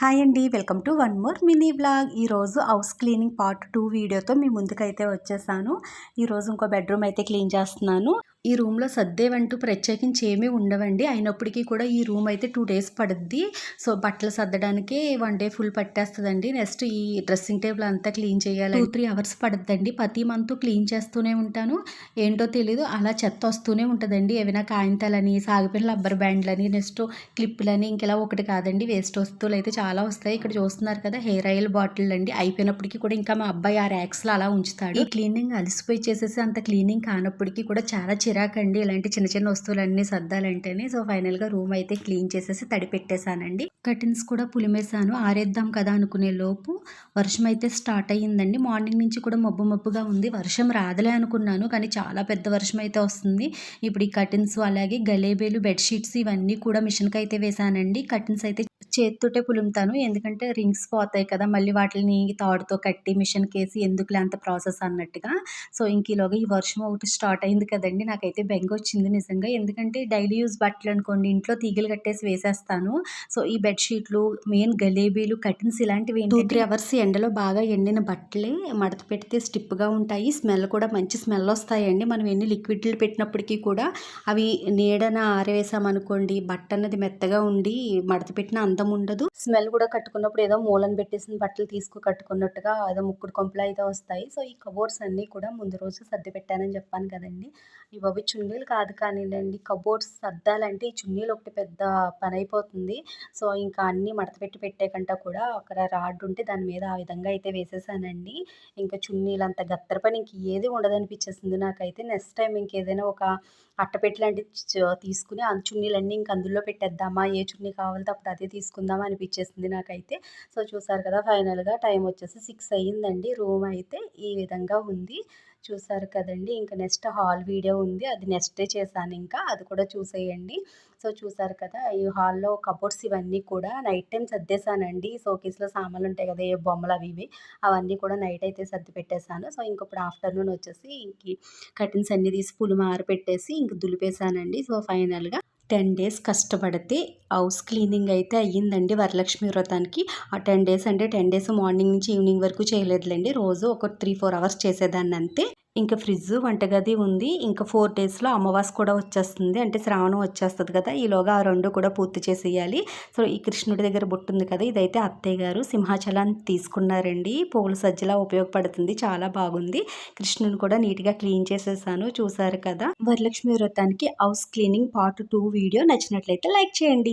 Hi అండి welcome to one more mini blog ఈరోజు house cleaning part two వీడియోతో మీ ముందుకైతే వచ్చేసాను. ఈరోజు ఇంకో బెడ్రూమ్ అయితే క్లీన్ చేస్తున్నాను. ఈ రూమ్లో సర్దేవంటూ ప్రత్యేకించి ఏమీ ఉండవండి. అయినప్పటికీ కూడా ఈ రూమ్ అయితే టూ డేస్ పడుద్ది. సో బట్టలు సర్దడానికి వన్ డే ఫుల్ పట్టేస్తుందండి. నెక్స్ట్ ఈ డ్రెస్సింగ్ టేబుల్ అంతా క్లీన్ చేయాలి టూ త్రీ అవర్స్ పడుద్దండి. ప్రతి మంత్ క్లీన్ చేస్తూనే ఉంటాను. ఏంటో తెలీదు అలా చెత్త వస్తూనే ఉంటుందండి. ఏమైనా కాగితాలని సాగిపోయిన రబ్బర్ బ్యాండ్లని నెక్స్ట్ క్లిప్లని ఇంకెలా ఒకటి కాదండి. వేస్ట్ వస్తువులు అయితే చాలా వస్తాయి. ఇక్కడ చూస్తున్నారు కదా హెయిర్ ఆయిల్ బాటిల్ అండి. అయిపోయినప్పటికీ కూడా ఇంకా మా అబ్బాయి ఆ ర్యాక్స్లో అలా ఉంచుతాడు. ఈ క్లీనింగ్ అలసిపోయి చేసేసి అంత క్లీనింగ్ కానప్పటికీ కూడా చాలా చిరాకండి ఇలాంటి చిన్న చిన్న వస్తువులన్నీ సర్దాలంటేనే. సో ఫైనల్గా రూమ్ అయితే క్లీన్ చేసేసి తడి పెట్టేశానండి కర్టన్స్ కూడా పులిమేశాను. ఆరేద్దాం కదా అనుకునే లోపు వర్షం అయితే స్టార్ట్ అయ్యిందండి. మార్నింగ్ నుంచి కూడా మబ్బు మబ్బుగా ఉంది. వర్షం రాదలే అనుకున్నాను కానీ చాలా పెద్ద వర్షం అయితే వస్తుంది. ఇప్పుడు ఈ కర్టన్స్ అలాగే గలేబేలు బెడ్షీట్స్ ఇవన్నీ కూడా మిషన్కి అయితే వేశానండి. కర్టన్స్ అయితే చేతితోటే పులుముతాను. ఎందుకంటే రింగ్స్ పోతాయి కదా మళ్ళీ వాటిని తాడుతో కట్టి మిషన్ కేసి ఎందుకులే అంత ప్రాసెస్ అన్నట్టుగా. సో ఇంక ఈలోగా ఈ వర్షం ఒకటి స్టార్ట్ అయింది కదండి నాకైతే బెంగ వచ్చింది నిజంగా. ఎందుకంటే డైలీ యూజ్ బట్టలు అనుకోండి ఇంట్లో తీగలు కట్టేసి వేసేస్తాను. సో ఈ బెడ్షీట్లు మెయిన్ గలేబీలు కటిన్స్ ఇలాంటివి టూ త్రీ అవర్స్ ఎండలో బాగా ఎండిన బట్టలే మడత పెడితే స్టిప్గా ఉంటాయి. స్మెల్ కూడా మంచి స్మెల్ వస్తాయండి. మనం ఎన్ని లిక్విడ్లు పెట్టినప్పటికీ కూడా అవి నీడన ఆరవేసామనుకోండి బట్ట అన్నది మెత్తగా ఉండి మడత పెట్టిన అందం ఉండదు. స్మెల్ కూడా కట్టుకున్నప్పుడు ఏదో మూలను పెట్టేసిన బట్టలు తీసుకు కట్టుకున్నట్టుగా ఏదో ముక్కుడు కొంపలు అయితే వస్తాయి. సో ఈ కబోర్డ్స్ అన్నీ కూడా ముందు రోజు సర్ది పెట్టానని చెప్పాను కదండి. ఇవి చున్నీలు కాదు కానివ్వండి కబోర్డ్స్ సర్దాలంటే ఈ చున్నీలు ఒకటి పెద్ద పని అయిపోతుంది సో ఇంకా అన్నీ మడత పెట్టి పెట్టే కంటే కూడా అక్కడ రాడ్ ఉంటే దాని మీద ఆ విధంగా అయితే వేసేసానండి. ఇంకా చున్నీలు అంత గత్తర పని ఇంక ఏది ఉండదనిపించేసింది నాకైతే. నెక్స్ట్ టైం ఇంకేదైనా ఒక అట్టపెట్టి లాంటిది తీసుకుని ఆ చున్నీలన్నీ ఇంక అందులో పెట్టేద్దామా? ఏ చున్నీ కావాలో అప్పుడు అదే చేసుకుందాం అనిపించేసింది నాకైతే. సో చూసారు కదా ఫైనల్గా టైం వచ్చేసి సిక్స్ అయ్యిందండి. రూమ్ అయితే ఈ విధంగా ఉంది. చూసారు కదండి ఇంకా నెక్స్ట్ హాల్ వీడియో ఉంది. అది నెక్స్ట్ డే చేశాను ఇంకా. అది కూడా చూసేయండి. సో చూసారు కదా ఈ హాల్లో కబోర్డ్స్ ఇవన్నీ కూడా నైట్ టైం సర్దేశానండి. షోకేస్లో సామాన్లు ఉంటాయి కదా ఏ బొమ్మలు అవి ఇవి అవన్నీ కూడా నైట్ అయితే సర్ది పెట్టేశాను. సో ఇంకొప్పుడు ఆఫ్టర్నూన్ వచ్చేసి ఇంక కటిన్స్ అన్నీ తీసి పులు మారి పెట్టేసి ఇంక దులిపేశానండి. సో ఫైనల్గా టెన్ డేస్ కష్టపడితే హౌస్ క్లీనింగ్ అయితే అయ్యిందండి వరలక్ష్మి వ్రతానికి. ఆ టెన్ డేస్ అంటే టెన్ డేస్ మార్నింగ్ నుంచి ఈవినింగ్ వరకు చేయలేదులేండి. రోజు ఒక త్రీ ఫోర్ అవర్స్ చేసేదాన్ని అంతే ఇంకా ఫ్రిడ్జ్ వంటగది ఉంది. ఇంకా ఫోర్ డేస్లో అమ్మవాస్ కూడా వచ్చేస్తుంది. అంటే శ్రావణం వచ్చేస్తుంది కదా. ఈలోగా ఆ రెండు కూడా పూర్తి చేసేయాలి. సో ఈ కృష్ణుడి దగ్గర బొట్టు ఉంది కదా. ఇదైతే అత్తయ్య గారు సింహాచలాన్ని తీసుకున్నారండి. పూల సజ్జలా ఉపయోగపడుతుంది. చాలా బాగుంది. కృష్ణుని కూడా నీట్గా క్లీన్ చేసేసాను. చూసారు కదా. వరలక్ష్మి వ్రతానికి house cleaning part two video నచ్చినట్లయితే లైక్ చేయండి.